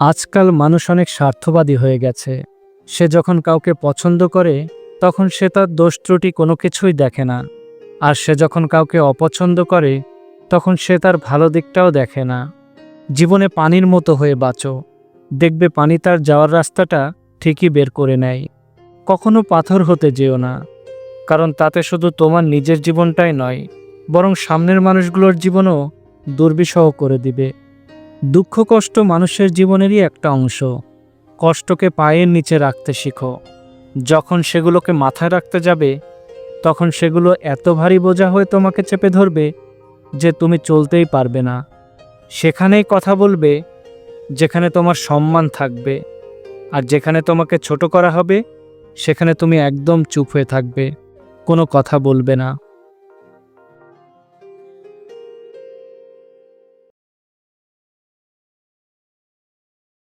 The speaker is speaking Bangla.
আজকাল মানুষ অনেক স্বার্থবাদী হয়ে গেছে। সে যখন কাউকে পছন্দ করে, তখন সে তার দোষ ত্রুটি কোনো কিছুই দেখে না। আর সে যখন কাউকে অপছন্দ করে, তখন সে তার ভালো দিকটাও দেখে না। জীবনে পানির মতো হয়ে বাঁচো। দেখবে পানি তার যাওয়ার রাস্তাটা ঠিকই বের করে নেয়। কখনো পাথর হতে যেও না। কারণ তাতে শুধু তোমার নিজের জীবনটাই নয়, বরং সামনের মানুষগুলোর জীবনও দুর্বিষহ করে দিবে। দুঃখ কষ্ট মানুষের জীবনেরই একটা অংশ। কষ্টকে পায়ের নিচে রাখতে শিখো। যখন সেগুলোকে মাথায় রাখতে যাবে, তখন সেগুলো এত ভারী বোঝা হয়ে তোমাকে চেপে ধরবে যে তুমি চলতেই পারবে না। সেখানেই কথা বলবে, যেখানে তোমার সম্মান থাকবে। আর যেখানে তোমাকে ছোট করা হবে, সেখানে তুমি একদম চুপ হয়ে থাকবে। কোনো কথা বলবে না।